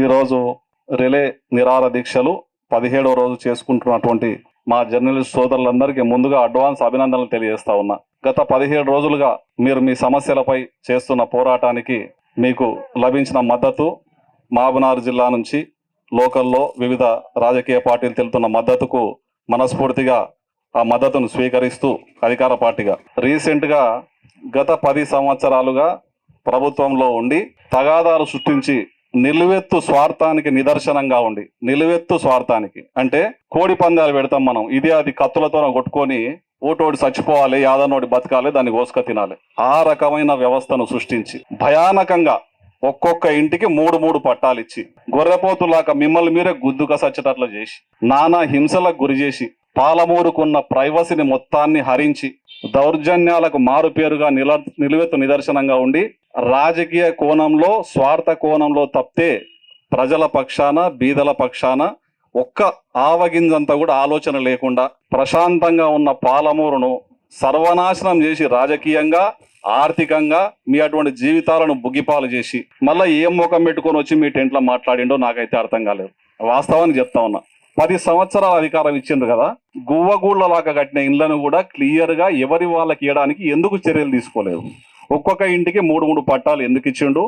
ఈరోజు రిలే నిరార దీక్షలు పదిహేడవ రోజు చేసుకుంటున్నటువంటి మా జర్నలిస్ట్ సోదరులందరికీ ముందుగా అడ్వాన్స్ అభినందనలు తెలియజేస్తా ఉన్నా. గత పదిహేడు రోజులుగా మీరు మీ సమస్యలపై చేస్తున్న పోరాటానికి మీకు లభించిన మద్దతు మాబునారు జిల్లా నుంచి లోకల్లో వివిధ రాజకీయ పార్టీలు తెలుతున్న మద్దతుకు మనస్ఫూర్తిగా ఆ మద్దతును స్వీకరిస్తూ అధికార పార్టీగా. రీసెంట్గా గత పది సంవత్సరాలుగా ప్రభుత్వంలో ఉండి తగాదాలు సృష్టించి నిలువెత్తు స్వార్థానికి నిదర్శనంగా ఉండి నిలువెత్తు స్వార్థానికి. అంటే కోడి పందాలు పెడతాం మనం ఇది అది కత్తులతో కొట్టుకొని ఓటోడి చచ్చిపోవాలి యాదనోడి బతకాలి దాన్ని కోసుక తినాలి. ఆ రకమైన వ్యవస్థను సృష్టించి భయానకంగా ఒక్కొక్క ఇంటికి మూడు మూడు పట్టాలు ఇచ్చి గొర్రెపోతులాక మిమ్మల్ని మీరే గుద్దుక సచ్చేటట్లు చేసి నానా హింసలకు గురి చేసి పాలమూరుకున్న ప్రైవసీని మొత్తాన్ని హరించి దౌర్జన్యాలకు మారుపేరుగా నిల నిలువెత్తు నిదర్శనంగా ఉండి రాజకీయ కోణంలో స్వార్థ కోణంలో తప్పితే ప్రజల పక్షాన బీదల పక్షాన ఒక్క ఆవగింజంతా కూడా ఆలోచన లేకుండా ప్రశాంతంగా ఉన్న పాలమూరును సర్వనాశనం చేసి రాజకీయంగా ఆర్థికంగా మీ అటువంటి జీవితాలను బుగ్గిపాలు చేసి మళ్ళీ ఏం ముఖం పెట్టుకొని వచ్చి మీ టెంట్లో మాట్లాడిండో నాకైతే అర్థం కాలేదు. వాస్తవాన్ని చెప్తా ఉన్నా. పది సంవత్సరాల అధికారం ఇచ్చిండ్రు కదా గువ్వగూళ్ళలాగా కట్టిన ఇళ్ళను కూడా క్లియర్గా ఎవరి వాళ్ళకి ఇవ్వడానికి ఎందుకు చర్యలు తీసుకోలేదు? ఒక్కొక్క ఇంటికి మూడు మూడు పట్టాలు ఎందుకు ఇచ్చిండు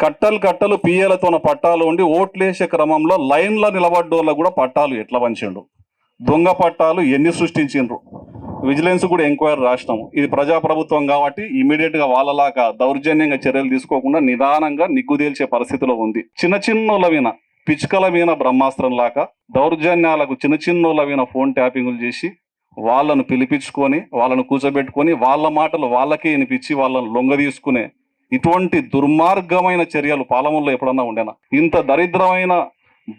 కట్టలు కట్టలు పియ్యలతోన పట్టాలు ఉండి ఓట్లేసే క్రమంలో లైన్లో నిలబడ్డోళ్ళ కూడా పట్టాలు ఎట్లా పంచిండు దొంగ పట్టాలు ఎన్ని సృష్టించిండ్రు? విజిలెన్స్ కూడా ఎంక్వైరీ రాసినాము ఇది ప్రజాప్రభుత్వం కాబట్టి ఇమీడియట్గా వాళ్ళలాగా దౌర్జన్యంగా చర్యలు తీసుకోకుండా నిదానంగా నిగ్గుదేల్చే పరిస్థితిలో ఉంది. చిన్న చిన్న మీద పిచ్చుకల మీద బ్రహ్మాస్త్రం లాగా దౌర్జన్యాలకు చిన్న చిన్నోళ్ళ మీద ఫోన్ ట్యాపింగ్లు చేసి వాళ్ళను పిలిపించుకొని వాళ్ళను కూర్చోబెట్టుకొని వాళ్ళ మాటలు వాళ్ళకే వినిపించి వాళ్ళను లొంగ తీసుకునే ఇటువంటి దుర్మార్గమైన చర్యలు పాలమూరులో ఎప్పుడన్నా ఉండేనా? ఇంత దరిద్రమైన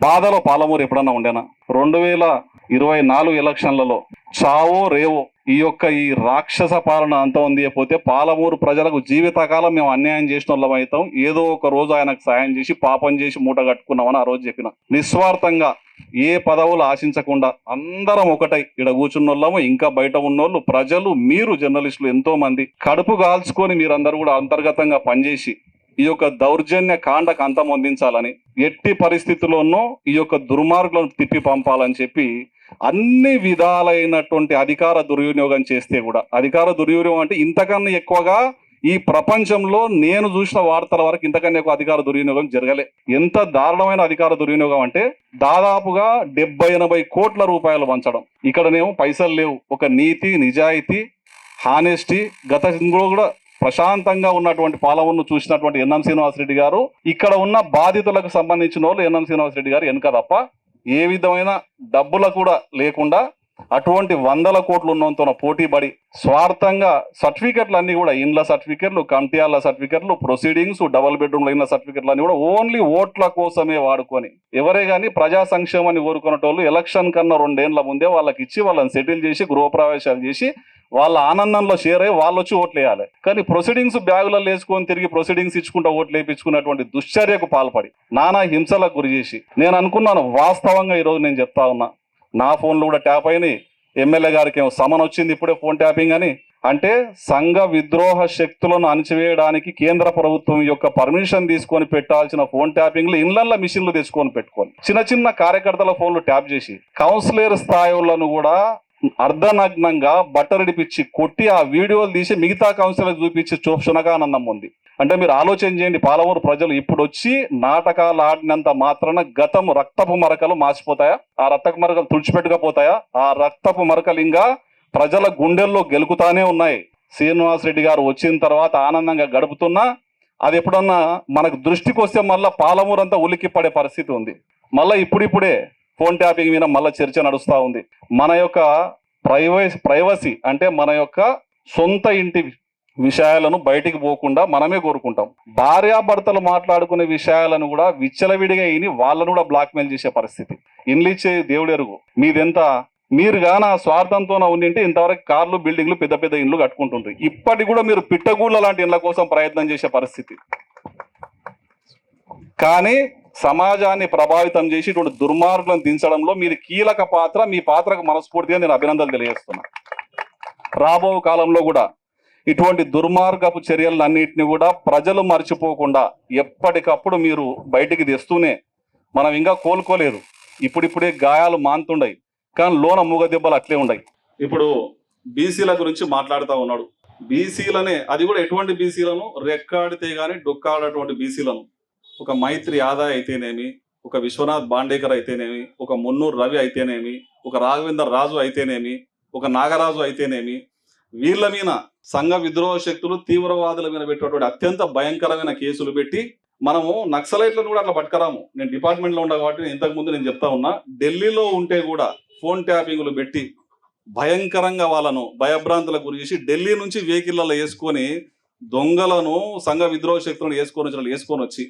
బాధలో పాలమూరు ఎప్పుడన్నా ఉండేనా? రెండు వేల ఇరవై నాలుగు ఎలక్షన్లలో చావో రేవో ఈ యొక్క ఈ రాక్షస పాలన అంత ఉంది పోతే పాలమూరు ప్రజలకు జీవితకాలం మేము అన్యాయం చేసిన వాళ్ళం అవుతాం. ఏదో ఒక రోజు ఆయనకు సాయం చేసి పాపం చేసి మూట కట్టుకున్నామని ఆ రోజు చెప్పిన. నిస్వార్థంగా ఏ పదవులు ఆశించకుండా అందరం ఒకటై ఇక్కడ కూర్చున్నోళ్ళము ఇంకా బయట ఉన్నోళ్ళు ప్రజలు మీరు జర్నలిస్టులు ఎంతో మంది కడుపు కాల్చుకొని మీరందరూ కూడా అంతర్గతంగా పనిచేసి ఈ యొక్క దౌర్జన్య కాండకు అంతం అందించాలని ఎట్టి పరిస్థితుల్లోనూ ఈ యొక్క దుర్మార్గులను తిప్పి పంపాలని చెప్పి అన్ని విధాలైనటువంటి అధికార దుర్వినియోగం చేస్తే కూడా అధికార దుర్వినియోగం అంటే ఇంతకన్నా ఎక్కువగా ఈ ప్రపంచంలో నేను చూసిన వార్తల వరకు ఇంతకన్నా ఎక్కువ అధికార దుర్వినియోగం జరగలే. ఎంత దారుణమైన అధికార దుర్వినియోగం అంటే దాదాపుగా డెబ్బై ఎనభై కోట్ల రూపాయలు పంచడం ఇక్కడనేమో పైసలు లేవు. ఒక నీతి నిజాయితీ హానెస్టీ గత కూడా ప్రశాంతంగా ఉన్నటువంటి పాలవన్ను చూసినటువంటి ఎన్ఎం శ్రీనివాసరెడ్డి గారు ఇక్కడ ఉన్న బాధితులకు సంబంధించిన వాళ్ళు ఎన్ఎం శ్రీనివాసరెడ్డి గారు వెనుక తప్ప ఏ విధమైన డబ్బుల కూడా లేకుండా అటువంటి వందల కోట్లు ఉన్నంతన పోటీ పడి స్వార్థంగా సర్టిఫికెట్లు అన్ని కూడా ఇండ్ల సర్టిఫికెట్లు కంటియాల సర్టిఫికెట్లు ప్రొసీడింగ్స్ డబుల్ బెడ్రూమ్ ఇన్న సర్టిఫికెట్లు అన్ని కూడా ఓన్లీ ఓట్ల కోసమే వాడుకొని ఎవరే కానీ ప్రజా సంక్షేమాన్ని కోరుకునేటోళ్ళు ఎలక్షన్ కన్నా రెండేళ్ళ ముందే వాళ్ళకి ఇచ్చి వాళ్ళని సెటిల్ చేసి గృహప్రవేశాలు చేసి వాళ్ళ ఆనందంలో షేర్ అయ్యి వాళ్ళు వచ్చి ఓట్లు వేయాలి. కానీ ప్రొసీడింగ్స్ బ్యాగులలో వేసుకొని తిరిగి ప్రొసీడింగ్స్ ఇచ్చుకుంటా ఓట్లు వేయించుకున్నటువంటి దుశ్చర్యకు పాల్పడి నానా హింసలకు గురి చేసి నేను అనుకున్నాను వాస్తవంగా ఈరోజు నేను చెప్తా ఉన్నా. నా ఫోన్లు కూడా ట్యాప్ అయినాయి. ఎమ్మెల్యే గారికి ఏమో సమన్ వచ్చింది ఇప్పుడే ఫోన్ ట్యాపింగ్ అని. అంటే సంఘ విద్రోహ శక్తులను అణచివేయడానికి కేంద్ర ప్రభుత్వం యొక్క పర్మిషన్ తీసుకొని పెట్టాల్సిన ఫోన్ ట్యాపింగ్లు ఇళ్ళల్లో మిషన్లు తెచ్చుకొని పెట్టుకొని చిన్న చిన్న కార్యకర్తల ఫోన్లు ట్యాప్ చేసి కౌన్సిలర్ స్థాయిలను కూడా అర్ధనగ్నంగా బట్టరడిపించి కొట్టి ఆ వీడియోలు తీసి మిగతా కౌన్సిలర్ చూపించి చూ ఉంది. అంటే మీరు ఆలోచన చేయండి పాలమూరు ప్రజలు ఇప్పుడు వచ్చి నాటకాలు ఆడినంత మాత్రాన గతం రక్తపు మరకలు మార్చిపోతాయా? ఆ రక్తపు మరకలు తుడిచిపెట్టుకపోతాయా? ఆ రక్తపు మరకలు ఇంకా ప్రజల గుండెల్లో గెలుకుతానే ఉన్నాయి. శ్రీనివాస్ రెడ్డి గారు వచ్చిన తర్వాత ఆనందంగా గడుపుతున్నా అది ఎప్పుడన్నా మనకు దృష్టికి వస్తే మళ్ళీ పాలమూరు అంతా ఉలిక్కి పడే పరిస్థితి ఉంది. మళ్ళీ ఇప్పుడిప్పుడే ఫోన్ ట్యాపింగ్ మీద మళ్ళీ చర్చ నడుస్తూ ఉంది. మన యొక్క ప్రైవసీ ప్రైవసీ అంటే మన యొక్క సొంత ఇంటి విషయాలను బయటికి పోకుండా మనమే కోరుకుంటాం. భార్యాభర్తలు మాట్లాడుకునే విషయాలను కూడా విచ్చలవిడిగా ఇని వాళ్ళను కూడా బ్లాక్మెయిల్ చేసే పరిస్థితి. ఇన్లిచ్చే ఇచ్చే దేవుడు ఎరుగు. మీదెంత మీరు గాన స్వార్థంతో ఉండింటే ఇంతవరకు కార్లు బిల్డింగ్లు పెద్ద పెద్ద ఇండ్లు కట్టుకుంటుంటారు ఇప్పటికి కూడా మీరు పిట్టగూళ్ళ లాంటి ఇండ్ల కోసం ప్రయత్నం చేసే పరిస్థితి. కానీ సమాజాన్ని ప్రభావితం చేసి ఇటువంటి దుర్మార్గులను దించడంలో మీరు కీలక పాత్ర మీ పాత్రకు మనస్ఫూర్తిగా నేను అభినందనలు తెలియజేస్తున్నా. రాబో కాలంలో కూడా ఇటువంటి దుర్మార్గపు చర్యలన్నింటినీ కూడా ప్రజలు మర్చిపోకుండా ఎప్పటికప్పుడు మీరు బయటికి తెస్తూనే మనం ఇంకా కోలుకోలేదు. ఇప్పుడిప్పుడే గాయాలు మాన్తుండయి కానీ లోన మూగ దెబ్బలు అట్లే ఉండయి. ఇప్పుడు బీసీల గురించి మాట్లాడుతూ ఉన్నాడు. బీసీలనే అది కూడా ఎటువంటి బీసీలను? రెక్కాడితే గాని డొక్కాడటువంటి బీసీలను. ఒక మైత్రి ఆదాయ అయితేనేమి ఒక విశ్వనాథ్ బాండేకర్ అయితేనేమి ఒక మున్నూరు రవి అయితేనేమి ఒక రాఘవేందర్ రాజు అయితేనేమి ఒక నాగరాజు అయితేనేమి వీళ్ళ మీద సంఘ విద్రోహ శక్తులు తీవ్రవాదుల మీద పెట్టినటువంటి అత్యంత భయంకరమైన కేసులు పెట్టి మనము నక్సలైట్లను కూడా అట్లా పట్టుకరాము. నేను డిపార్ట్మెంట్లో లో కాబట్టి ఇంతకు ముందు నేను చెప్తా ఉన్నా ఢిల్లీలో ఉంటే కూడా ఫోన్ ట్యాపింగ్లు పెట్టి భయంకరంగా వాళ్ళను భయభ్రాంతులకు గురి చేసి ఢిల్లీ నుంచి వెహికల్లలో వేసుకొని దొంగలను సంఘ విద్రోహ శక్తులను వేసుకొని వచ్చిన వేసుకొని వచ్చి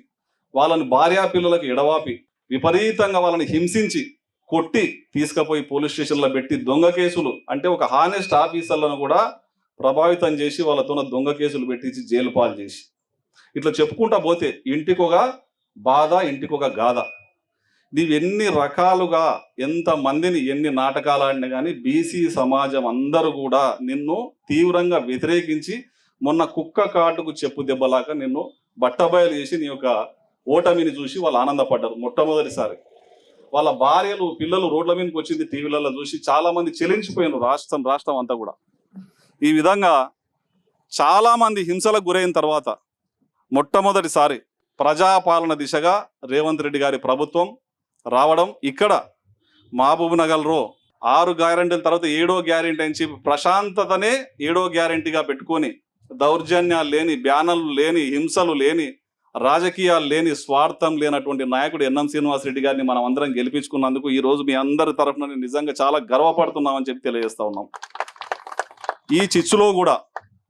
వాళ్ళని భార్యా పిల్లలకు ఎడవాపి విపరీతంగా వాళ్ళని హింసించి కొట్టి తీసుకుపోయి పోలీస్ స్టేషన్లో పెట్టి దొంగ కేసులు అంటే ఒక హానెస్ట్ ఆఫీసర్లను కూడా ప్రభావితం చేసి వాళ్ళతో దొంగ కేసులు పెట్టించి జైలు పాలు చేసి. ఇట్లా చెప్పుకుంటా పోతే ఇంటికొక బాధ ఇంటికొక గాథ నీవు ఎన్ని రకాలుగా ఎంత మందిని ఎన్ని నాటకాలు ఆడినా కానీ బీసీ సమాజం అందరూ కూడా నిన్ను తీవ్రంగా వ్యతిరేకించి మొన్న కుక్క కాటుకు చెప్పు దెబ్బలాగా నిన్ను బట్టబయలు చేసి నీ యొక్క ఓటమిని చూసి వాళ్ళు ఆనందపడ్డారు మొట్టమొదటిసారి. వాళ్ళ భార్యలు పిల్లలు రోడ్ల మీదకి వచ్చింది టీవీలలో చూసి చాలా మంది చెలించిపోయినారు రాష్ట్రం రాష్ట్రం అంతా కూడా. ఈ విధంగా చాలా మంది హింసలకు గురైన తర్వాత మొట్టమొదటిసారి ప్రజాపాలన దిశగా రేవంత్ రెడ్డి గారి ప్రభుత్వం రావడం ఇక్కడ మహబూబ్ నగర్లో ఆరు గ్యారెంటీల తర్వాత ఏడో గ్యారెంటీ అని చెప్పి ప్రశాంతతనే ఏడో గ్యారెంటీగా పెట్టుకొని దౌర్జన్యాలు లేని బ్యానర్లు లేని హింసలు లేని రాజకీయాలు లేని స్వార్థం లేనటువంటి నాయకుడు ఎన్ఎం శ్రీనివాసరెడ్డి గారిని మనం అందరం గెలిపించుకున్నందుకు ఈ రోజు మీ అందరి తరఫున నిజంగా చాలా గర్వపడుతున్నామని చెప్పి తెలియజేస్తా ఉన్నాం. ఈ చిచ్చులో కూడా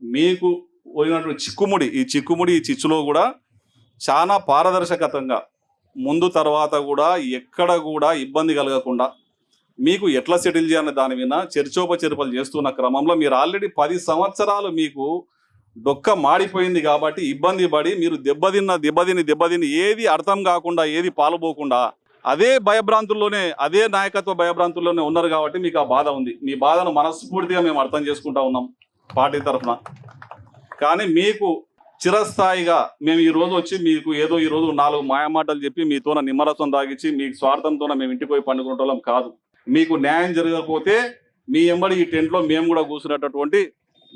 మీకు పోయినటువంటి చిక్కుముడి ఈ చిక్కుముడి ఈ చిచ్చులో కూడా చాలా పారదర్శకతంగా ముందు తర్వాత కూడా ఎక్కడ కూడా ఇబ్బంది కలగకుండా మీకు ఎట్లా సెటిల్ చేయాలనే దాని మీద చర్చోపచర్పలు చేస్తున్న క్రమంలో మీరు ఆల్రెడీ పది సంవత్సరాలు మీకు డొక్క మాడిపోయింది కాబట్టి ఇబ్బంది పడి మీరు దెబ్బతిన్న దెబ్బతిని దెబ్బతిని ఏది అర్థం కాకుండా ఏది పాలుపోకుండా అదే భయభ్రాంతుల్లోనే అదే నాయకత్వ భయభ్రాంతుల్లోనే ఉన్నారు కాబట్టి మీకు ఆ బాధ ఉంది. మీ బాధను మనస్ఫూర్తిగా మేము అర్థం చేసుకుంటా ఉన్నాం పార్టీ తరఫున. కానీ మీకు చిరస్థాయిగా మేము ఈ రోజు వచ్చి మీకు ఏదో ఈ రోజు నాలుగు మాయమాటలు చెప్పి మీతోన నిమ్మరసం తాగించి మీ స్వార్థంతోన మేము ఇంటికి పోయి పండుకునేటోళ్ళం కాదు. మీకు న్యాయం జరగకపోతే మీ ఎంబడి ఈ టెంట్లో మేము కూడా కూర్చునేటటువంటి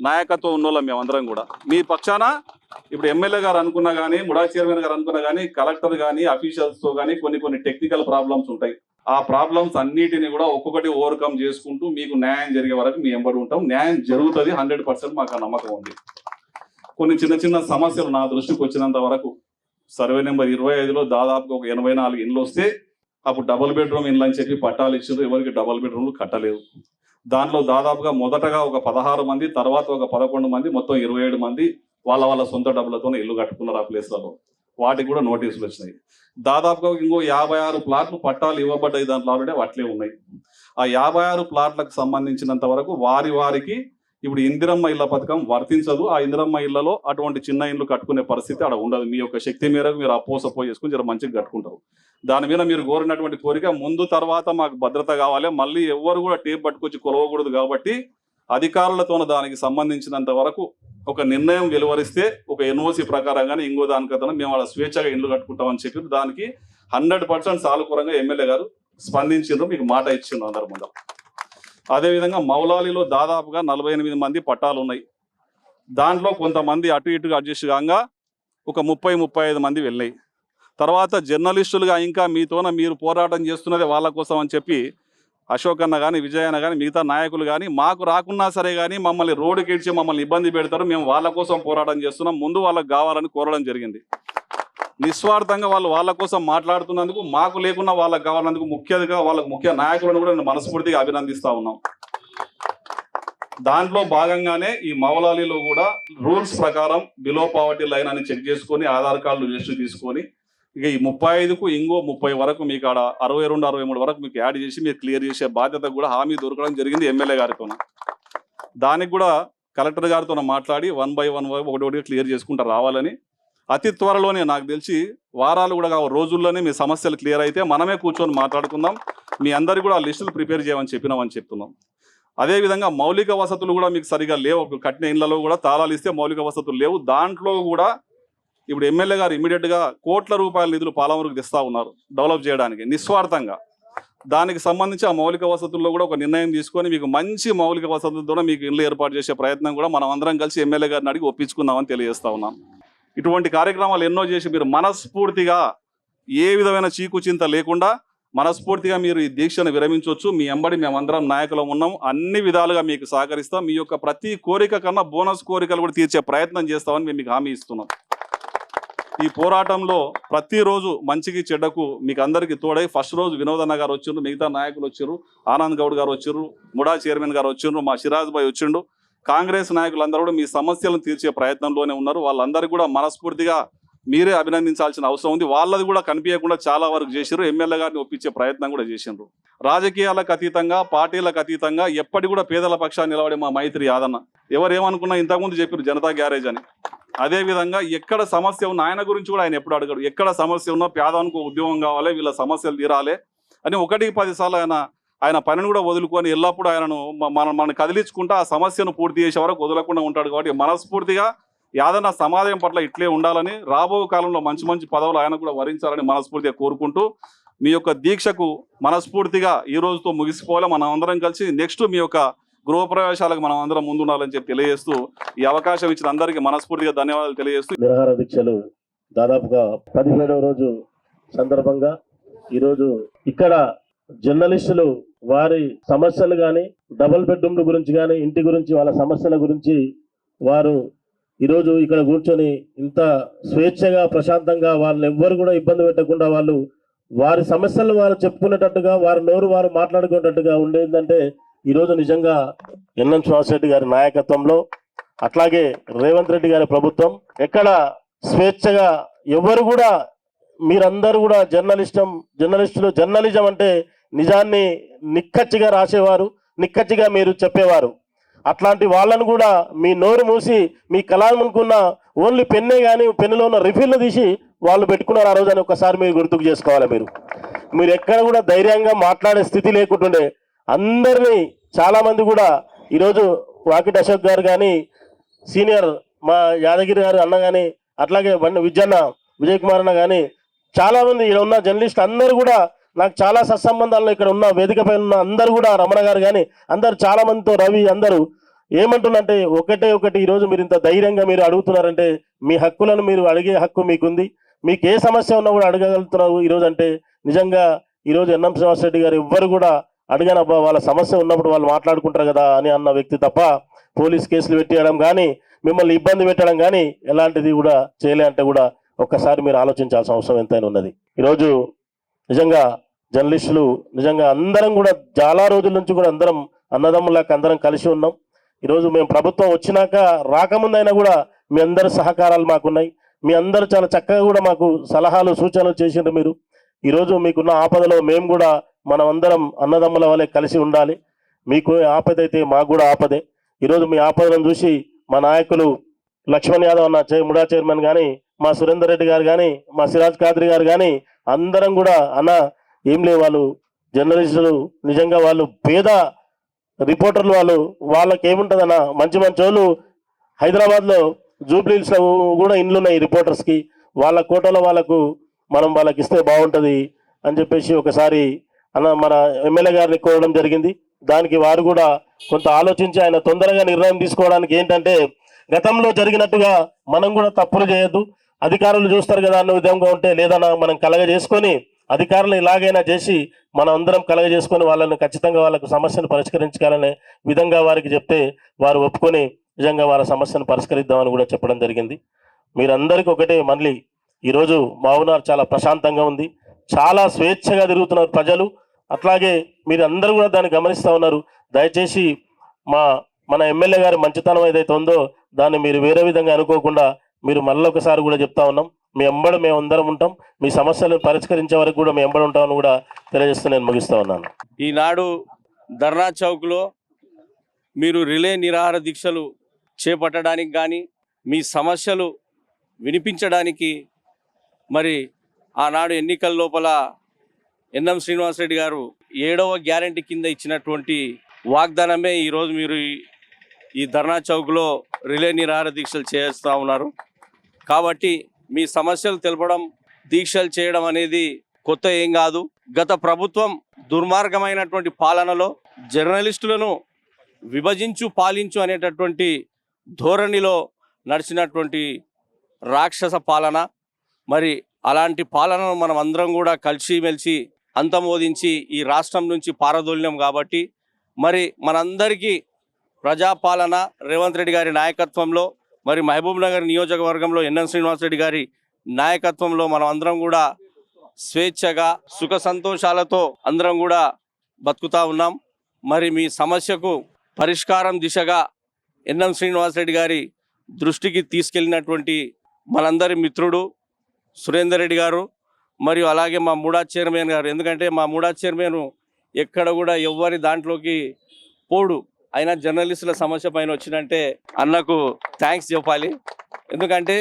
నాయకత్వం ఉన్నోళ్ళం మేమందరం కూడా. మీ పక్షాన ఇప్పుడు ఎమ్మెల్యే గారు అనుకున్నా కానీ ముడా చైర్మన్ గారు అనుకున్నా కానీ కలెక్టర్ కానీ అఫీషియల్స్తో కానీ కొన్ని కొన్ని టెక్నికల్ ప్రాబ్లమ్స్ ఉంటాయి. ఆ ప్రాబ్లమ్స్ అన్నిటిని కూడా ఒక్కొక్కటి ఓవర్కమ్ చేసుకుంటూ మీకు న్యాయం జరిగే వరకు మేము ఎంబడి ఉంటాం. న్యాయం జరుగుతుంది హండ్రెడ్ పర్సెంట్ మాకు నమ్మకం ఉంది. కొన్ని చిన్న చిన్న సమస్యలు నా దృష్టికి వచ్చినంత వరకు సర్వే నెంబర్ ఇరవై ఐదులో దాదాపుగా ఒక ఎనభై నాలుగు ఇండ్లు వస్తే అప్పుడు డబుల్ బెడ్రూమ్ ఇండ్లు అని చెప్పి పట్టాలు ఇచ్చారు ఎవరికి డబుల్ బెడ్రూమ్లు కట్టలేదు. దాంట్లో దాదాపుగా మొదటగా ఒక పదహారు మంది తర్వాత ఒక పదకొండు మంది మొత్తం ఇరవై ఏడు మంది వాళ్ళ వాళ్ళ సొంత డబ్బులతో ఇల్లు కట్టుకున్నారు ఆ ప్లేస్లలో వాటికి కూడా నోటీసులు వచ్చినాయి. దాదాపుగా ఇంకో యాభై ఆరు ప్లాట్లు పట్టాలు ఇవ్వబడ్డాయి దాంట్లో ఆల్రెడీ అట్లే ఉన్నాయి. ఆ యాభై ఆరు ప్లాట్లకు సంబంధించినంత వరకు వారి వారికి ఇప్పుడు ఇందిరమ్మ ఇళ్ళ పథకం వర్తించదు. ఆ ఇందిరమ్మ ఇళ్ళలో అటువంటి చిన్న ఇండ్లు కట్టుకునే పరిస్థితి అక్కడ ఉండదు. మీ యొక్క శక్తి మేరకు మీరు అపోసపో చేసుకుని జర మంచిగా కట్టుకుంటారు. దాని మీద మీరు కోరినటువంటి కోరిక ముందు తర్వాత మాకు భద్రత కావాలి. మళ్ళీ ఎవ్వరు కూడా టేప్ పట్టుకొచ్చి కొలవకూడదు కాబట్టి అధికారులతో దానికి సంబంధించినంత వరకు ఒక నిర్ణయం వెలువరిస్తే ఒక ఎన్ఓసి ప్రకారంగానే ఇంకో దానికతను మేము వాళ్ళ స్వేచ్ఛగా ఇండ్లు కట్టుకుంటామని చెప్పి దానికి హండ్రెడ్ పర్సెంట్ సానుకూలంగా ఎమ్మెల్యే గారు స్పందించిండ్రు. మీకు మాట ఇచ్చిండ్రు అందరు ముందు అదేవిధంగా మౌలాలిలో దాదాపుగా నలభై ఎనిమిది మంది పట్టాలు ఉన్నాయి దాంట్లో కొంతమంది అటు ఇటుగా అడ్జస్ట్ కాగా ఒక ముప్పై ముప్పై ఐదు మంది వెళ్ళాయి తర్వాత జర్నలిస్టులుగా ఇంకా మీతోన మీరు పోరాటం చేస్తున్నదే వాళ్ళ కోసం అని చెప్పి అశోక్ అన్న కానీ విజయ్ అన్న కానీ మిగతా నాయకులు కానీ మాకు రాకున్నా సరే కానీ మమ్మల్ని రోడ్డుకి ఇడ్చి మమ్మల్ని ఇబ్బంది పెడతారు. మేము వాళ్ళ కోసం పోరాటం చేస్తున్నాం. ముందు వాళ్ళకి కావాలని కోరడం జరిగింది. నిస్వార్థంగా వాళ్ళు వాళ్ళ కోసం మాట్లాడుతున్నందుకు మాకు లేకున్నా వాళ్ళకి కావాలన్నందుకు ముఖ్యంగా వాళ్ళకు ముఖ్య నాయకులను కూడా నేను మనస్ఫూర్తిగా అభినందిస్తా ఉన్నాం. దాంట్లో భాగంగానే ఈ మౌలాలీలో కూడా రూల్స్ ప్రకారం బిలో పావర్టీ లైన్ అని చెక్ చేసుకొని ఆధార్ కార్డులు రిజిస్టర్ తీసుకొని ఇక ఈ ముప్పై ఐదుకు ఇంకో ముప్పై వరకు మీకు ఆడ అరవై రెండు అరవై మూడు వరకు మీకు యాడ్ చేసి మీరు క్లియర్ చేసే బాధ్యత కూడా హామీ దొరకడం జరిగింది ఎమ్మెల్యే గారితో. దానికి కూడా కలెక్టర్ గారితో మాట్లాడి వన్ బై వన్ ఒకటి ఒకటి క్లియర్ చేసుకుంటూ రావాలని అతి త్వరలోనే నాకు తెలిసి వారాలు కూడా కావు రోజుల్లోనే మీ సమస్యలు క్లియర్ అయితే మనమే కూర్చొని మాట్లాడుకుందాం. మీ అందరికీ కూడా ఆ లిస్టులు ప్రిపేర్ చేయమని చెప్పినామని చెప్తున్నాం. అదేవిధంగా మౌలిక వసతులు కూడా మీకు సరిగా లేవు. కట్టిన ఇళ్ళలో కూడా తాళాలు ఇస్తే మౌలిక వసతులు లేవు. దాంట్లో కూడా ఇప్పుడు ఎమ్మెల్యే గారు ఇమీడియట్గా కోట్ల రూపాయల నిధులు పాలమూరుకు తెస్తా ఉన్నారు డెవలప్ చేయడానికి నిస్వార్థంగా. దానికి సంబంధించి ఆ మౌలిక వసతుల్లో కూడా ఒక నిర్ణయం తీసుకొని మీకు మంచి మౌలిక వసతులతో మీకు ఇండ్లు ఏర్పాటు చేసే ప్రయత్నం కూడా మనం అందరం కలిసి ఎమ్మెల్యే గారిని అడిగి ఒప్పించుకుందామని తెలియజేస్తా ఉన్నాం. ఇటువంటి కార్యక్రమాలు ఎన్నో చేసి మీరు మనస్ఫూర్తిగా ఏ విధమైన చీకు చింత లేకుండా మనస్ఫూర్తిగా మీరు ఈ దీక్షను విరమించవచ్చు. మీ అంబడి మేమందరం నాయకులం ఉన్నాం అన్ని విధాలుగా మీకు సహకరిస్తాం. మీ యొక్క ప్రతి కోరిక కన్నా బోనస్ కోరికలు కూడా తీర్చే ప్రయత్నం చేస్తామని మేము మీకు హామీ ఇస్తున్నాం. ఈ పోరాటంలో ప్రతిరోజు మంచికి చెడ్డకు మీకు అందరికీ తోడై ఫస్ట్ రోజు వినోదన్న గారు వచ్చిండ్రు మిగతా నాయకులు వచ్చారు ఆనంద్ గౌడ్ గారు వచ్చిండ్రు ముడా చైర్మన్ గారు వచ్చిండ్రు మా సిరాజ్ భాయ్ వచ్చిండు. కాంగ్రెస్ నాయకులందరూ కూడా మీ సమస్యలను తీర్చే ప్రయత్నంలోనే ఉన్నారు. వాళ్ళందరూ కూడా మనస్ఫూర్తిగా మీరే అభినందించాల్సిన అవసరం ఉంది. వాళ్ళది కూడా కనిపించకుండా చాలా వరకు చేశారు ఎమ్మెల్యే గారిని ఒప్పించే ప్రయత్నం కూడా చేసిండ్రు రాజకీయాలకు అతీతంగా పార్టీలకు అతీతంగా ఎప్పటి కూడా పేదల పక్షాన్ని నిలబడే మా మైత్రి యాదన్న. ఎవరు ఏమనుకున్నా ఇంతకుముందు చెప్పారు జనతా గ్యారేజ్ అని. అదే విధంగా ఎక్కడ సమస్య ఉన్న ఆయన గురించి కూడా ఆయన ఎప్పుడు అడగడు. ఎక్కడ సమస్య ఉన్నా పేదానికి ఉద్యోగం కావాలి వీళ్ళ సమస్యలు తీరాలి అని ఒకటికి పదిసార్లు ఆయన ఆయన పనిని కూడా వదులుకొని ఎల్లప్పుడూ ఆయనను మనం మనం కదిలించుకుంటా ఆ సమస్యను పూర్తి చేసే వరకు వదలకుండా ఉంటాడు కాబట్టి మనస్ఫూర్తిగా యాదన్న సమాజం పట్ల ఇట్లే ఉండాలని రాబో కాలంలో మంచి మంచి పదవులు ఆయన కూడా వరించాలని మనస్ఫూర్తిగా కోరుకుంటూ మీ యొక్క దీక్షకు మనస్ఫూర్తిగా ఈ రోజుతో ముగిసిపోవాలి. మనం అందరం కలిసి నెక్స్ట్ మీ యొక్క గృహప్రవేశాలకు మనం అందరం ముందుండాలని చెప్పి తెలియజేస్తూ ఈ అవకాశం ఇచ్చిన అందరికీ మనస్ఫూర్తిగా ధన్యవాదాలు తెలియజేస్తూ నిరాహార దీక్షలు దాదాపుగా పదిహేడవ రోజు సందర్భంగా ఈరోజు ఇక్కడ జర్నలిస్టులు వారి సమస్యలు కానీ డబుల్ బెడ్రూమ్ల గురించి కానీ ఇంటి గురించి వాళ్ళ సమస్యల గురించి వారు ఈరోజు ఇక్కడ కూర్చొని ఇంత స్వేచ్ఛగా ప్రశాంతంగా వాళ్ళని ఎవ్వరు కూడా ఇబ్బంది పెట్టకుండా వాళ్ళు వారి సమస్యలు వారు చెప్పుకునేటట్టుగా వారి నోరు వారు మాట్లాడుకునేటట్టుగా ఉండేదంటే ఈరోజు నిజంగా ఎన్ఎం శ్వాసరెడ్డి గారి నాయకత్వంలో అట్లాగే రేవంత్ రెడ్డి గారి ప్రభుత్వం ఎక్కడ స్వేచ్ఛగా ఎవరు కూడా మీరందరూ కూడా జర్నలిస్టం జర్నలిస్టులు జర్నలిజం అంటే నిజాన్ని నిక్కచ్చిగా రాసేవారు నిక్కచ్చిగా మీరు చెప్పేవారు. అట్లాంటి వాళ్ళను కూడా మీ నోరు మూసి మీ కళామునుకున్న ఓన్లీ పెన్నే కానీ పెన్నులో ఉన్న రిఫిల్ను తీసి వాళ్ళు పెట్టుకున్నారు ఆ రోజు అని ఒకసారి మీరు గుర్తుకు చేసుకోవాలి మీరు. మీరు ఎక్కడ కూడా ధైర్యంగా మాట్లాడే స్థితి లేకుంటుండే. అందరినీ చాలామంది కూడా ఈరోజు వాకిట్ అశోక్ గారు కానీ సీనియర్ మా యాదగిరి గారు అన్న కానీ అట్లాగే బండి విజయన్న విజయ్ కుమార్ అన్న కానీ చాలామంది ఇక్కడ ఉన్న జర్నలిస్ట్ అందరూ కూడా నాకు చాలా సత్సంబంధాల్లో ఇక్కడ ఉన్న వేదిక పైన ఉన్న అందరూ కూడా రమణ గారు కానీ అందరు చాలా మందితో రవి అందరూ ఏమంటున్నంటే ఒకటే ఒకటి ఈరోజు మీరు ఇంత ధైర్యంగా మీరు అడుగుతున్నారంటే మీ హక్కులను మీరు అడిగే హక్కు మీకుంది. మీకు ఏ సమస్య ఉన్నా కూడా అడగగలుగుతున్నారు ఈరోజు అంటే నిజంగా ఈరోజు ఎన్ఎం శ్రీనివాస్ రెడ్డి గారు ఎవ్వరు కూడా అడిగానబ్బా వాళ్ళ సమస్య ఉన్నప్పుడు వాళ్ళు మాట్లాడుకుంటారు కదా అని అన్న వ్యక్తి తప్ప పోలీస్ కేసులు పెట్టేయడం కానీ మిమ్మల్ని ఇబ్బంది పెట్టడం కానీ ఎలాంటిది కూడా చేయలే అంటే కూడా ఒక్కసారి మీరు ఆలోచించాల్సిన అవసరం ఎంతైనా ఉన్నది. ఈరోజు నిజంగా జర్నలిస్టులు నిజంగా అందరం కూడా చాలా రోజుల నుంచి కూడా అందరం అన్నదమ్ములకు అందరం కలిసి ఉన్నాం. ఈరోజు మేము ప్రభుత్వం వచ్చినాక రాకముందైనా కూడా మీ అందరి సహకారాలు మాకున్నాయి. మీ అందరూ చాలా చక్కగా కూడా మాకు సలహాలు సూచనలు చేసిండ్రు మీరు. ఈరోజు మీకున్న ఆపదలో మేము కూడా మనం అందరం అన్నదమ్ముల వలె కలిసి ఉండాలి. మీకు ఆపద అయితే మాకు కూడా ఆపదే. ఈరోజు మీ ఆపదలను చూసి మా నాయకులు లక్ష్మణ్ యాదవ్ అన్న ముడా చైర్మన్ కానీ మా సురేందర్ రెడ్డి గారు కానీ మా సిరాజ్ ఖాద్రి గారు కానీ అందరం కూడా అన్న ఏం లేవు వాళ్ళు జర్నలిస్టులు నిజంగా వాళ్ళు పేద రిపోర్టర్లు వాళ్ళు వాళ్ళకి ఏముంటుందన్న మంచి మంచి వాళ్ళు హైదరాబాద్లో జూబ్లీస్ కూడా ఇండ్లు ఉన్నాయి రిపోర్టర్స్కి. వాళ్ళ కోటలో వాళ్ళకు మనం వాళ్ళకి ఇస్తే బాగుంటుంది అని చెప్పేసి ఒకసారి అన్న మన ఎమ్మెల్యే గారిని కోరడం జరిగింది. దానికి వారు కూడా కొంత ఆలోచించి ఆయన తొందరగా నిర్ణయం తీసుకోవడానికి ఏంటంటే గతంలో జరిగినట్టుగా మనం కూడా తప్పులు చేయొద్దు. అధికారులు చూస్తారు కదా అన్న విధంగా ఉంటే లేదన్నా మనం కలగ చేసుకొని అధికారులు ఇలాగైనా చేసి మనం అందరం కలగజేసుకొని వాళ్ళని ఖచ్చితంగా వాళ్ళకు సమస్యను పరిష్కరించాలనే విధంగా వారికి చెప్తే వారు ఒప్పుకొని నిజంగా వాళ్ళ సమస్యను పరిష్కరిద్దామని కూడా చెప్పడం జరిగింది. మీరందరికీ ఒకటే మళ్ళీ ఈరోజు మావునార్ చాలా ప్రశాంతంగా ఉంది. చాలా స్వేచ్ఛగా తిరుగుతున్నారు ప్రజలు. అట్లాగే మీరు అందరూ కూడా దాన్ని గమనిస్తూ ఉన్నారు. దయచేసి మా మన ఎమ్మెల్యే గారి మంచితనం ఏదైతే ఉందో దాన్ని మీరు వేరే విధంగా అనుకోకుండా మీరు మళ్ళీ ఒకసారి కూడా చెప్తా ఉన్నాం. మీ ఎంబడ మేము అందరం ఉంటాం. మీ సమస్యలు పరిష్కరించే వరకు కూడా మీ ఎంబడి ఉంటామని కూడా తెలియజేస్తూ నేను ముగిస్తా ఉన్నాను. ఈనాడు ధర్నా చౌక్లో మీరు రిలే నిరాహార దీక్షలు చేపట్టడానికి కానీ మీ సమస్యలు వినిపించడానికి మరి ఆనాడు ఎన్నికల లోపల ఎన్ఎం శ్రీనివాసరెడ్డి గారు ఏడవ గ్యారంటీ కింద ఇచ్చినటువంటి వాగ్దానమే ఈరోజు మీరు ఈ- ఈ ధర్నా చౌక్లో రిలే నిరాహార దీక్షలు చేస్తూ ఉన్నారు. కాబట్టి మీ సమస్యలు తెలపడం దీక్షలు చేయడం అనేది కొత్త ఏం కాదు. గత ప్రభుత్వం దుర్మార్గమైనటువంటి పాలనలో జర్నలిస్టులను విభజించు పాలించు అనేటటువంటి ధోరణిలో నడిచినటువంటి రాక్షస పాలన. మరి అలాంటి పాలనను మనం అందరం కూడా కలిసిమెలిసి అంతమోదించి ఈ రాష్ట్రం నుంచి పారదోలినాం కాబట్టి మరి మనందరికీ ప్రజాపాలన రేవంత్ రెడ్డి గారి నాయకత్వంలో మరి మహబూబ్ నగర్ నియోజకవర్గంలో ఎన్ఎన్ శ్రీనివాసరెడ్డి గారి నాయకత్వంలో మనం అందరం కూడా స్వేచ్ఛగా సుఖ సంతోషాలతో అందరం కూడా బతుకుతా ఉన్నాం. మరి మీ సమస్యకు పరిష్కారం దిశగా ఎన్ఎం శ్రీనివాసరెడ్డి గారి దృష్టికి తీసుకెళ్ళినటువంటి మనందరి మిత్రుడు సురేందర్ రెడ్డి గారు మరియు అలాగే మా మూడా చైర్మన్ గారు. ఎందుకంటే మా మూడా చైర్మన్ ఎక్కడ కూడా ఎవ్వరి దాంట్లోకి పోడు. అయినా జర్నలిస్టుల సమస్య పైన వచ్చినంటే అన్నకు థ్యాంక్స్ చెప్పాలి. ఎందుకంటే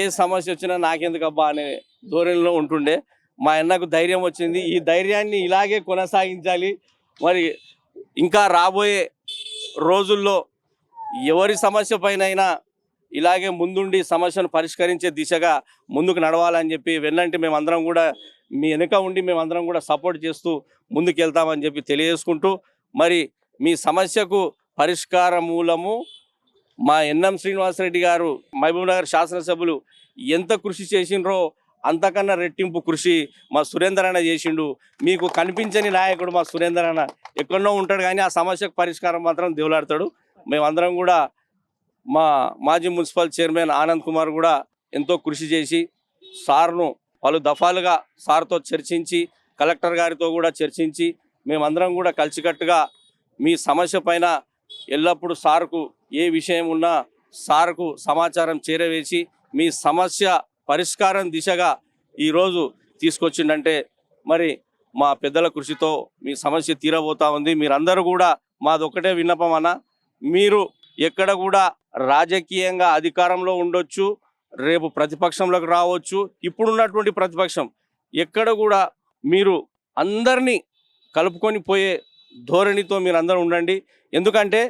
ఏ సమస్య వచ్చినా నాకెందుకు అబ్బా అనే ధోరణిలో ఉంటుండే. మా అన్నకు ధైర్యం వచ్చింది. ఈ ధైర్యాన్ని ఇలాగే కొనసాగించాలి. మరి ఇంకా రాబోయే రోజుల్లో ఎవరి సమస్య పైనైనా ఇలాగే ముందుండి సమస్యను పరిష్కరించే దిశగా ముందుకు నడవాలని చెప్పి వెళ్ళంటే మేమందరం కూడా మీ వెనుక ఉండి మేమందరం కూడా సపోర్ట్ చేస్తూ ముందుకు వెళ్తామని చెప్పి తెలియజేసుకుంటూ మరి మీ సమస్యకు పరిష్కార మూలము మా ఎన్ఎం శ్రీనివాసరెడ్డి గారు మహబూబ్నగర్ శాసనసభ్యులు ఎంత కృషి చేసిండ్రో అంతకన్నా రెట్టింపు కృషి మా సురేందర్ అన్న చేసిండు. మీకు కనిపించని నాయకుడు మా సురేందర్ అన్న ఎక్కడో ఉంటాడు కానీ ఆ సమస్యకు పరిష్కారం మాత్రం దేవులాడతాడు. మేమందరం కూడా మా మాజీ మున్సిపల్ చైర్మన్ ఆనంద్ కుమార్ కూడా ఎంతో కృషి చేసి సార్ను పలు దఫాలుగా సార్తో చర్చించి కలెక్టర్ గారితో కూడా చర్చించి మేమందరం కూడా కలిసికట్టుగా మీ సమస్య పైన ఎల్లప్పుడూ సార్కు ఏ విషయం ఉన్నా సార్కు సమాచారం చేరవేసి మీ సమస్య పరిష్కారం దిశగా ఈరోజు తీసుకొచ్చిండంటే మరి మా పెద్దల కృషితో మీ సమస్య తీరబోతా ఉంది. మీరందరూ కూడా మాదొక్కటే విన్నపం అన్న. మీరు ఎక్కడ కూడా రాజకీయంగా అధికారంలో ఉండొచ్చు రేపు ప్రతిపక్షంలోకి రావచ్చు. ఇప్పుడున్నటువంటి ప్రతిపక్షం ఎక్కడ కూడా మీరు అందరినీ కలుపుకొని పోయే ధోరణితో మీరు అందరూ ఉండండి. ఎందుకంటే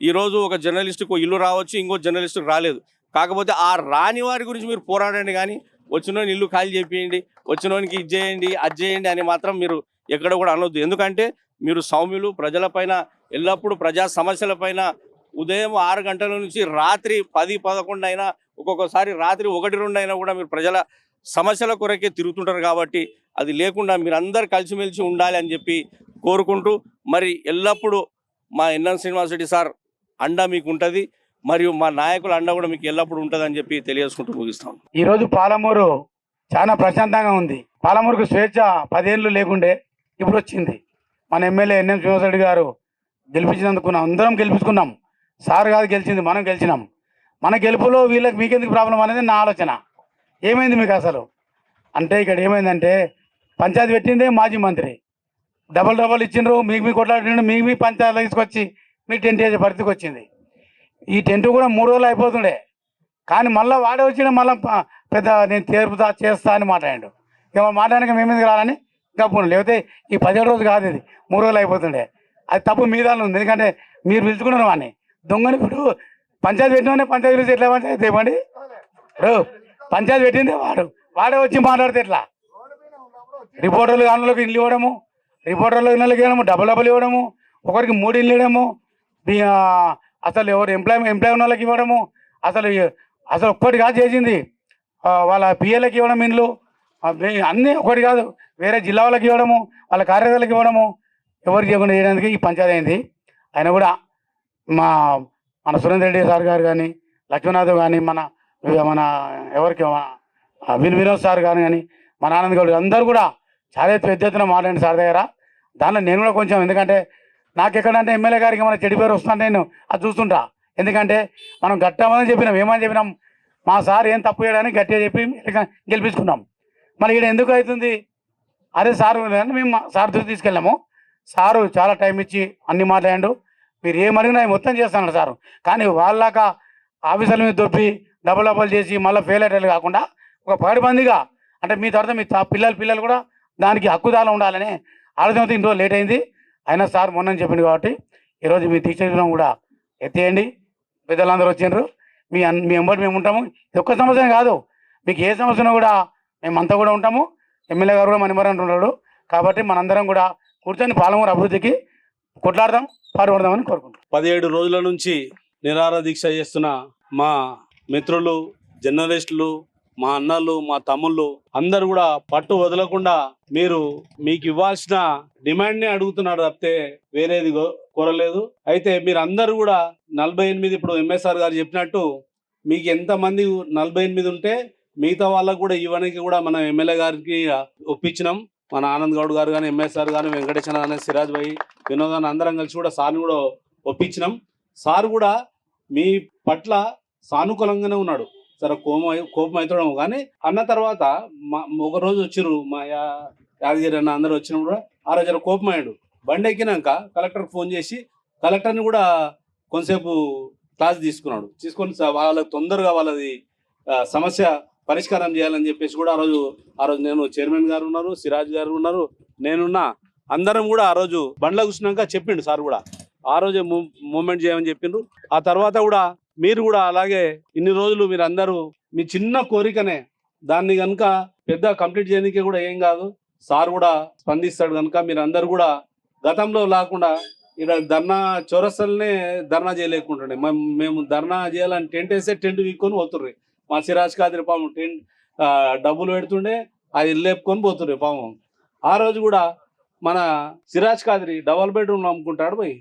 ఈరోజు ఒక జర్నలిస్టుకు ఇల్లు రావచ్చు ఇంకో జర్నలిస్టుకు రాలేదు. కాకపోతే ఆ రాని వారి గురించి మీరు పోరాడండి కానీ వచ్చినోని ఇల్లు ఖాళీ చేపియండి వచ్చినోనికి ఇది చేయండి అది చేయండి అని మాత్రం మీరు ఎక్కడ కూడా అనొద్దు. ఎందుకంటే మీరు సౌమ్యులు ప్రజలపైన ఎల్లప్పుడూ ప్రజా సమస్యలపైన ఉదయం ఆరు గంటల నుంచి రాత్రి పది పదకొండు అయినా ఒక్కొక్కసారి రాత్రి ఒకటి రెండు అయినా కూడా మీరు ప్రజల సమస్యల కొరకే తిరుగుతుంటారు కాబట్టి అది లేకుండా మీరు కలిసిమెలిసి ఉండాలి అని చెప్పి కోరుకుంటూ మరి ఎల్లప్పుడూ మా ఎన్ఎన్ శ్రీనివాసరెడ్డి సార్ అండ మీకు ఉంటుంది మరియు మా నాయకుల అండ కూడా మీకు ఎల్లప్పుడూ ఉంటుందని చెప్పి తెలియజేసుకుంటూ ముగిస్తాం. ఈరోజు పాలమూరు చాలా ప్రశాంతంగా ఉంది. పాలమూరుకు స్వేచ్ఛ పదేళ్ళు లేకుండే ఇప్పుడు వచ్చింది. మన ఎమ్మెల్యే ఎన్ఎం శ్రీనివాసరెడ్డి గారు గెలిపించినందుకు అందరం గెలిపించుకున్నాం. సార్ కాదు గెలిచింది మనం గెలిచినాం. మన గెలుపులో వీళ్ళకి మీకెందుకు ప్రాబ్లం అనేది నా ఆలోచన. ఏమైంది మీకు అసలు? అంటే ఇక్కడ ఏమైందంటే పంచాయతీ పెట్టిందే మాజీ మంత్రి. డబల్ డబల్ ఇచ్చిండ్రు మీకు మీ కొట్లాడిండు మీకు మీ పంచాయతీ తీసుకొచ్చి మీ టెంట్ వేసే పరిస్థితికి వచ్చింది. ఈ టెంట్ కూడా మూడు రోజులు అయిపోతుండే. కానీ మళ్ళీ వాడే వచ్చిన మళ్ళీ పెద్ద నేను తీర్పుతా చేస్తా అని మాట్లాడాడు. ఇక మాట్లాడక మేమేందుకు రాలని గప్పును లేకపోతే ఈ పదిహేడు రోజు కాదు ఇది. మూడు రోజులు అయిపోతుండే. అది తప్పు మీద ఉంది. ఎందుకంటే మీరు పిలుచుకున్నారు వాడిని. దొంగని ఇప్పుడు పంచాయతీ పెట్టిన పంచాయతీ పిలిచి ఎట్లా పంచాయతీ ఇవ్వండి ఇప్పుడు పంచాయతీ పెట్టిందే వాడు. వాడే వచ్చి మాట్లాడితే ఎట్లా? రిపోర్టర్లు కానులకు ఇల్లు ఇవ్వడము. రిపోర్టర్లకు నెలకేయడము ఇవ్వడము డబల్ డబల్ ఇవ్వడము ఒకరికి మూడు ఇల్లు ఇవ్వడము అసలు ఎవరు ఎంప్లాయ్ ఎంప్లాయ్ ఉన్న వాళ్ళకి ఇవ్వడము అసలు అసలు ఒక్కటి కాదు చేసింది. వాళ్ళ పిఏలకి ఇవ్వడం ఇండ్లు అన్నీ ఒకటి కాదు. వేరే జిల్లా వాళ్ళకి ఇవ్వడము వాళ్ళ కార్యదర్శులకు ఇవ్వడము ఎవరికి చేయకుండా చేయడానికి ఈ పంచాయతీ అయింది. ఆయన కూడా మా మన సురేంద్ర రెడ్డి సార్ గారు కానీ లక్ష్మీనాథ్ కానీ మన మన ఎవరికి విన్ వినోద్ సార్ గారు కానీ మన ఆనంద్ గౌడ్ అందరూ కూడా చాలా పెద్ద ఎత్తున మాట్లాడండి సార్ దగ్గర. దానిలో నేను కూడా కొంచెం ఎందుకంటే నాకు ఎక్కడంటే ఎమ్మెల్యే గారికి మన చెడి పేరు వస్తుంటే నేను అది చూస్తుంటా. ఎందుకంటే మనం గట్టమని చెప్పినాం ఏమని చెప్పినాం మా సార్ ఏం తప్పు చేయడానికి గట్టిగా చెప్పి గెలిపించుకున్నాం. మరి ఇక్కడ ఎందుకు అవుతుంది? అదే సార్ మేము మా సార్ దృష్టి తీసుకెళ్ళాము. సారు చాలా టైం ఇచ్చి అన్ని మాట్లాడాడు. మీరు ఏమడిగినా మొత్తం చేస్తాను సారు. కానీ వాళ్ళక ఆఫీసర్ల మీద దొప్పి డబుల్ డబుల్ చేసి మళ్ళీ ఫెయిల్ అయ్యేటట్లు కాకుండా ఒక పది మందిగా అంటే మీ తర్వాత మీ పిల్లలు పిల్లలు కూడా దానికి హక్కుదాలు ఉండాలని ఆలోచనతో ఇంట్లో లేట్ అయింది. అయినా సార్ మొన్న చెప్పింది కాబట్టి ఈరోజు మీ టీచర్ కూడా ఎత్తేయండి. పెద్దలందరూ వచ్చిండ్రు. మీ మీ ఎంబడి మేము ఉంటాము. ఇది ఒక్క సమస్య కాదు. మీకు ఏ సమస్య కూడా మేమంతా కూడా ఉంటాము. ఎమ్మెల్యే గారు కూడా మణిమర్ అంటున్నాడు కాబట్టి మనందరం కూడా కూర్చొని పాలమూరు అభివృద్ధికి కొట్లాడదాం పాల్పడదామని కోరుకుంటున్నాం. పదిహేడు రోజుల నుంచి నిరార దీక్ష చేస్తున్న మా మిత్రులు జర్నలిస్టులు మా అన్నలు మా తమ్ముళ్ళు అందరు కూడా పట్టు వదలకుండా మీరు మీకు ఇవ్వాల్సిన డిమాండ్ని అడుగుతున్నారు తప్పితే వేరేది కో- కోరలేదు. అయితే మీరు అందరు కూడా నలభై ఎనిమిది ఇప్పుడు ఎంఎస్ఆర్ గారు చెప్పినట్టు మీకు ఎంతమంది నలభై ఎనిమిది ఉంటే మిగతా వాళ్ళకు కూడా ఇవ్వడానికి కూడా మనం ఎమ్మెల్యే గారికి ఒప్పించినాం. మన ఆనంద్ గౌడ్ గారు కానీ ఎంఎస్ఆర్ గారు వెంకటేశ్వర కానీ సిరాజ్ భాయ్ వినోద్ అని అందరం కలిసి కూడా సార్ని కూడా ఒప్పించినాం. సార్ కూడా మీ పట్ల సానుకూలంగానే ఉన్నాడు. సరే కోపం అయి- కోపం అవుతాడేమో కానీ అన్న తర్వాత మా ఒక రోజు వచ్చిర్రు మా యా- యాదగిరి అన్న అందరూ వచ్చినప్పుడు కూడా ఆ రోజు జర కోపం అయ్యాడు. బండి ఎక్కినాక కలెక్టర్ ఫోన్ చేసి కలెక్టర్ని కూడా కొంతసేపు క్లాస్ తీసుకున్నాడు. తీసుకొని వాళ్ళకి తొందరగా వాళ్ళది సమస్య పరిష్కారం చేయాలని చెప్పేసి కూడా ఆ రోజు ఆ రోజు నేను చైర్మన్ గారు ఉన్నారు సిరాజ్ గారు ఉన్నారు నేనున్నా. అందరం కూడా ఆ రోజు బండ్ల కూర్చున్నాక చెప్పిండు సార్ కూడా. ఆ రోజే మూ- మూమెంట్ చేయమని చెప్పిండ్రు. ఆ తర్వాత కూడా మీరు కూడా అలాగే ఇన్ని రోజులు మీరు అందరూ మీ చిన్న కోరికనే దాన్ని కనుక పెద్ద కంప్లీట్ చేయడానికి కూడా ఏం కాదు. సార్ కూడా స్పందిస్తాడు కనుక మీరు అందరు కూడా గతంలో లేకుండా ఇక్కడ ధర్నా చౌరస్తలనే ధర్నా చేయలేకుంటుండే. మేము ధర్నా చేయాలని టెంట్ వేస్తే టెంట్ వీక్కొని పోతుండ్రి మా సిరాజ్ కాదిరి పాము టెంట్ డబ్బులు పెడుతుండే అది లేపుకొని పోతుండ్రి పాము ఆ రోజు కూడా మన సిరాజ్ కాదిరి డబల్ బెడ్రూమ్ అమ్ముకుంటాడు పోయి.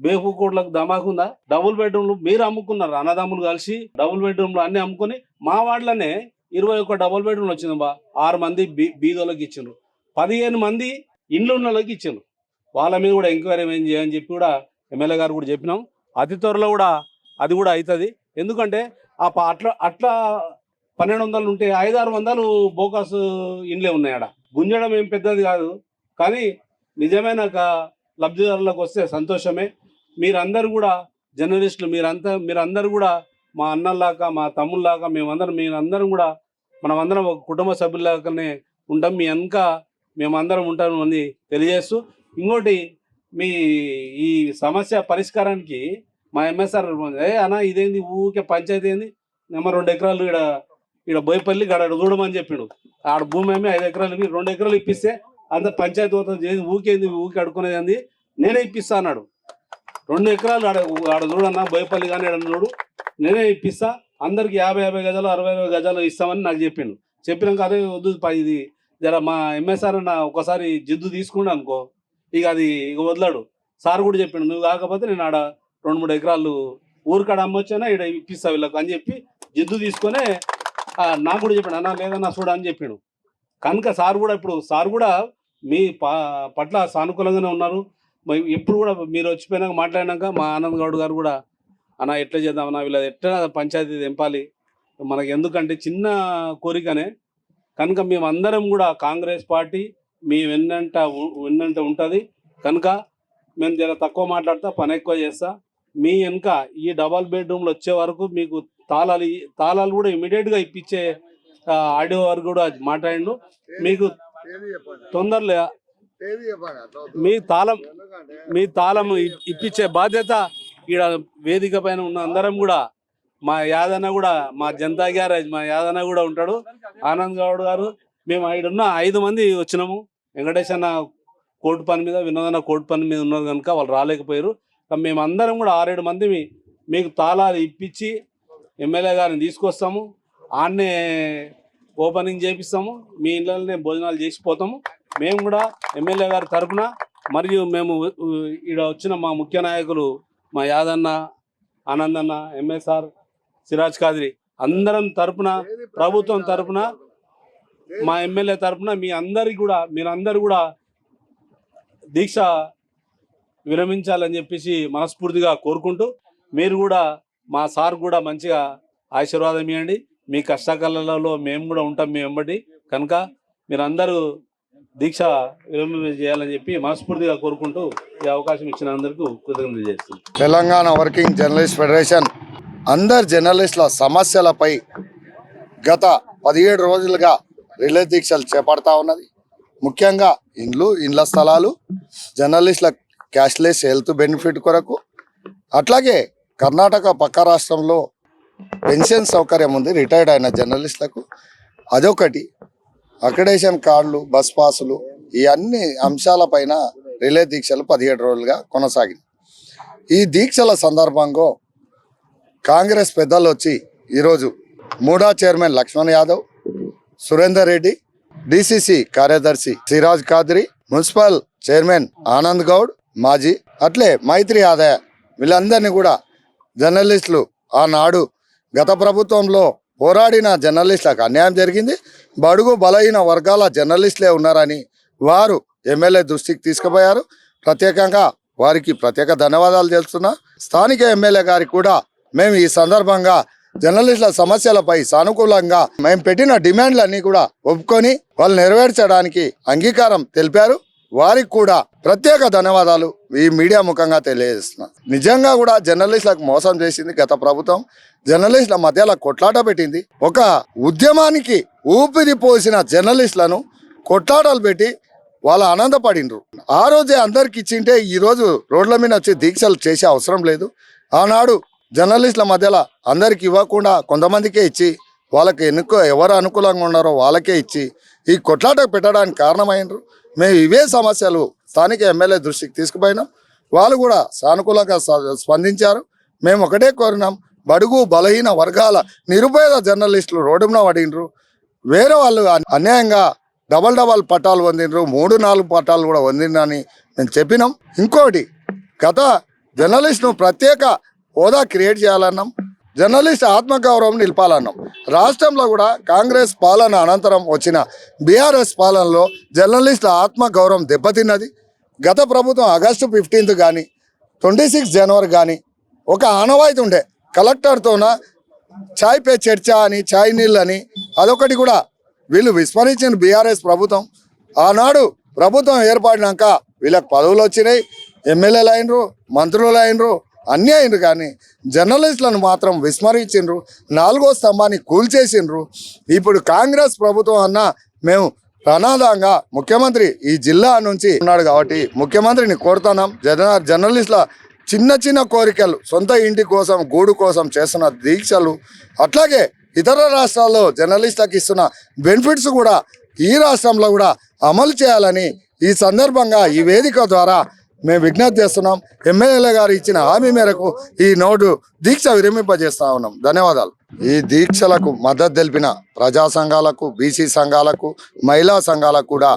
బేపు కోట్లకు ధమాకుందా డబుల్ బెడ్రూమ్లు మీరు అమ్ముకున్నారు అన్నదమ్ములు కలిసి డబుల్ బెడ్రూమ్లు అన్ని అమ్ముకొని మా వాళ్ళనే ఇరవై ఒక్క డబుల్ బెడ్రూమ్లు వచ్చింది బా. ఆరు మంది బీ బీదోళ్ళకి ఇచ్చిండ్రు. పదిహేను మంది ఇండ్లు ఉన్న వాళ్ళకి ఇచ్చిండ్రు. వాళ్ళ మీద కూడా ఎంక్వైరీ ఏం చేయని చెప్పి కూడా ఎమ్మెల్యే గారు కూడా చెప్పినాం. అతి త్వరలో కూడా అది కూడా అవుతుంది. ఎందుకంటే ఆ ప- అట్లా అట్లా పన్నెండు వందలు ఉంటే ఐదు ఆరు వందలు బోకాస్ ఇండ్లే ఉన్నాయి ఆడ. గుంజడం ఏం పెద్దది కాదు. కానీ నిజమైన లబ్ధిదారులకు వస్తే సంతోషమే. మీరందరూ కూడా జర్నలిస్టులు మీరంతా మీరందరూ కూడా మా అన్నలాగా మా తమ్ముళ్ళలాగా మేమందరం మీరందరం కూడా మనమందరం ఒక కుటుంబ సభ్యులాగానే ఉంటాం. మీ వెనక మేమందరం ఉంటాం అని తెలియజేస్తూ ఇంకోటి మీ ఈ సమస్య పరిష్కారానికి మా ఎంఎస్ఆర్ ఏ అన్న ఇదేంది ఊకే పంచాయతీ ఏంది? నెమ్మ రెండు ఎకరాలు ఇక్కడ ఇక్కడ బోయపల్లి గడ చూడమని చెప్పిండు. ఆడ భూమి ఏమి ఐదు ఎకరాలు ఇవి రెండు ఎకరాలు ఇప్పిస్తే అంత పంచాయతీ అవుతుంది ఊకేంది ఊకే అడుకునేది నేనే ఇప్పిస్తా అన్నాడు. రెండు ఎకరాలు ఆడ ఆడ చూడన్నా భయపల్లి కానీ ఆడ చూడు. నేనే ఇప్పిస్తా. అందరికి యాభై యాభై గజాలు అరవై అరవై గజాలు ఇస్తామని నాకు చెప్పిండు. చెప్పినాక అదే వద్దు ఇది జర మా ఎంఎస్ఆర్ అన్న ఒకసారి జిద్దు తీసుకుండా అనుకో ఇక అది ఇక వదలాడు. సార్ కూడా చెప్పిండు నువ్వు కాకపోతే నేను ఆడ రెండు మూడు ఎకరాలు ఊరికాడ అమ్మొచ్చానా ఇక్కడ ఇప్పిస్తా వీళ్ళకు అని చెప్పి జిద్దు తీసుకొని నాకు కూడా చెప్పాడు అన్న లేదన్నా చూడ అని చెప్పాడు. కనుక సార్ కూడా ఇప్పుడు సార్ కూడా మీ ప- పట్ల సానుకూలంగానే ఉన్నారు. ఎప్పుడు కూడా మీరు వచ్చిపోయినాక మాట్లాడినాక మా ఆనంద్ గౌడ్ గారు కూడా అన్న ఎట్లా చేద్దాం అన్న వీళ్ళది ఎట్లా పంచాయతీ తెంపాలి? మనకి ఎందుకంటే చిన్న కోరికనే. కనుక మేము అందరం కూడా కాంగ్రెస్ పార్టీ మీ వెన్నంట వెన్నంట ఉంటుంది. కనుక మేము జర తక్కువ మాట్లాడతా పని ఎక్కువ చేస్తా. మీ వెనుక ఈ డబల్ బెడ్రూమ్లు వచ్చే వరకు మీకు తాళాలు తాళాలు కూడా ఇమీడియట్గా ఇప్పించే ఆడియో వారు కూడా మాట్లాడిండు. మీకు తొందరలో మీ తాళం మీ తాళం ఇప్పించే బాధ్యత ఈడ వేదిక పైన ఉన్న అందరం కూడా మా యాదన్న కూడా మా జనతా గ్యారేజ్ మా యాదన్న కూడా ఉంటాడు. ఆనంద్ గౌడ్ గారు మేము ఉన్న ఐదు మంది వచ్చినాము. వెంకటేష్ అన్న కోర్టు పని మీద వినోదన్న కోర్టు పని మీద ఉన్నారు కనుక వాళ్ళు రాలేకపోయారు. కానీ మేము అందరం కూడా ఆరేడు మంది మీకు తాళాలు ఇప్పించి ఎమ్మెల్యే గారిని తీసుకొస్తాము. ఆడనే ఓపెనింగ్ చేపిస్తాము. మీ ఇళ్ళనే భోజనాలు చేసిపోతాము మేము కూడా ఎమ్మెల్యే గారి తరఫున మరియు మేము ఇక్కడ వచ్చిన మా ముఖ్య నాయకులు మా యాదన్న ఆనందన్న ఎంఎస్ఆర్ సిరాజ్ కాదిరి అందరం తరపున ప్రభుత్వం తరఫున మా ఎమ్మెల్యే తరఫున మీ అందరికి కూడా మీరందరూ కూడా దీక్ష విరమించాలని చెప్పేసి మనస్ఫూర్తిగా కోరుకుంటూ మీరు కూడా మా సార్ కూడా మంచిగా ఆశీర్వాదం ఇవ్వండి. మీ కష్టకాలలో మేము కూడా ఉంటాం మీ వెంబడి. కనుక మీరందరూ దీక్ష విరమణ చేయాలని చెప్పి మనస్ఫూర్తిగా కోరుకుంటూ ఈ అవకాశం ఇచ్చిన అందరికీ కృతజ్ఞతలు చేస్తున్నాను తెలంగాణ వర్కింగ్ జర్నలిస్ట్ ఫెడరేషన్ అందరు జర్నలిస్టుల సమస్యలపై గత పదిహేడు రోజులుగా రిలే దీక్షలు చేపడతా ఉన్నది. ముఖ్యంగా ఇండ్లు ఇండ్ల స్థలాలు జర్నలిస్టుల క్యాష్లెస్ హెల్త్ బెనిఫిట్ కొరకు అట్లాగే కర్ణాటక పక్క రాష్ట్రంలో పెన్షన్ సౌకర్యం ఉంది రిటైర్డ్ అయిన జర్నలిస్టులకు. అదొకటి. అక్రిడేషన్ కార్డులు బస్ పాసులు ఈ అన్ని అంశాలపైన రిలే దీక్షలు పదిహేడు రోజులుగా కొనసాగింది. ఈ దీక్షల సందర్భంగా కాంగ్రెస్ పెద్దలు వచ్చి ఈరోజు MUDA chairman Lakshman Yadav Surender Reddy DCC కార్యదర్శి సిరాజ్ కాద్రి మున్సిపల్ చైర్మన్ ఆనంద్ గౌడ్ మాజీ అట్లే మైత్రి ఆదాయ వీళ్ళందరినీ కూడా జర్నలిస్టులు ఆనాడు గత ప్రభుత్వంలో పోరాడిన జర్నలిస్టులకు అన్యాయం జరిగింది. బడుగు బలహీన వర్గాల జర్నలిస్టులే ఉన్నారని వారు ఎమ్మెల్యే దృష్టికి తీసుకుపోయారు. ప్రత్యేకంగా వారికి ప్రత్యేక ధన్యవాదాలు తెలుస్తున్నా. స్థానిక ఎమ్మెల్యే గారికి కూడా మేము ఈ సందర్భంగా జర్నలిస్టుల సమస్యలపై సానుకూలంగా మేము పెట్టిన డిమాండ్లన్నీ కూడా ఒప్పుకొని వాళ్ళు నెరవేర్చడానికి అంగీకారం తెలిపారు. వారికి కూడా ప్రత్యేక ధన్యవాదాలు ఈ మీడియా ముఖంగా తెలియజేస్తున్నా. నిజంగా కూడా జర్నలిస్టులకు మోసం చేసింది గత ప్రభుత్వం. జర్నలిస్టుల మధ్యలో కొట్లాట పెట్టింది. ఒక ఉద్యమానికి ఊపిరి పోసిన జర్నలిస్టులను కొట్లాటలు పెట్టి వాళ్ళు ఆనందపడిండ్రు. ఆ రోజే అందరికి ఇచ్చింటే ఈరోజు రోడ్ల మీద వచ్చి దీక్షలు చేసే అవసరం లేదు. ఆనాడు జర్నలిస్టుల మధ్యలో అందరికి ఇవ్వకుండా కొంతమందికే ఇచ్చి వాళ్ళకి ఎన్నుకో ఎవరు అనుకూలంగా ఉన్నారో వాళ్ళకే ఇచ్చి ఈ కొట్లాట పెట్టడానికి కారణమైనరు మేము ఇవే సమస్యలు స్థానిక ఎమ్మెల్యే దృష్టికి తీసుకుపోయినాం. వాళ్ళు కూడా సానుకూలంగా స్పందించారు. మేము ఒకటే కోరినాం. బడుగు బలహీన వర్గాల నిరుపేద జర్నలిస్టులు రోడ్డున పడినరు వేరే వాళ్ళు అన్యాయంగా డబల్ డబల్ పట్టాలు పొందినరు మూడు నాలుగు పట్టాలు కూడా పొందినని మేము చెప్పినాం. ఇంకోటి గత జర్నలిస్ట్ను ప్రత్యేక హోదా క్రియేట్ చేయాలన్నాం. జర్నలిస్ట్ ఆత్మగౌరవం నిలపాలన్నాం. రాష్ట్రంలో కూడా కాంగ్రెస్ పాలన అనంతరం వచ్చిన బీఆర్ఎస్ పాలనలో జర్నలిస్టుల ఆత్మగౌరవం దెబ్బతిన్నది. గత ప్రభుత్వం ఆగస్టు ఫిఫ్టీన్త్ కానీ ట్వంటీ సిక్స్ జనవరి కానీ ఒక ఆనవాయితీ ఉండే. కలెక్టర్తోన ఛాయ్ పే చర్చ అని ఛాయ్ నీళ్ళని అదొకటి కూడా వీళ్ళు విస్మరించిన బీఆర్ఎస్ ప్రభుత్వం. ఆనాడు ప్రభుత్వం ఏర్పడినాక వీళ్ళకి పదవులు వచ్చినాయి. ఎమ్మెల్యేలు అయినరు మంత్రులు అయినరు అన్నీ కానీ జర్నలిస్టులను మాత్రం విస్మరించిండ్రు నాలుగో స్తంభాన్ని కూల్చేసిండ్రు ఇప్పుడు కాంగ్రెస్ ప్రభుత్వం అన్న మేము ప్రణాదంగా ముఖ్యమంత్రి ఈ జిల్లా నుంచి ఉన్నాడు కాబట్టి ముఖ్యమంత్రిని కోరుతున్నాం. జన జర్నలిస్టుల చిన్న చిన్న కోరికలు సొంత ఇంటి కోసం గూడు కోసం చేస్తున్న దీక్షలు అట్లాగే ఇతర రాష్ట్రాల్లో జర్నలిస్టులకు ఇస్తున్న బెనిఫిట్స్ కూడా ఈ రాష్ట్రంలో కూడా అమలు చేయాలని ఈ సందర్భంగా ఈ వేదిక ద్వారా మేము విజ్ఞప్తి చేస్తున్నాం. ఎమ్మెల్యేల గారు ఇచ్చిన హామీ మేరకు ఈ నోటు దీక్ష విరమింపజేస్తా ఉన్నాం. ధన్యవాదాలు. ఈ దీక్షలకు మద్దతు తెలిపిన ప్రజా సంఘాలకు బీసీ సంఘాలకు మహిళా సంఘాలకు కూడా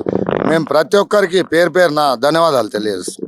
మేము ప్రతి ఒక్కరికి పేరు పేరున ధన్యవాదాలు తెలియజేస్తున్నాం.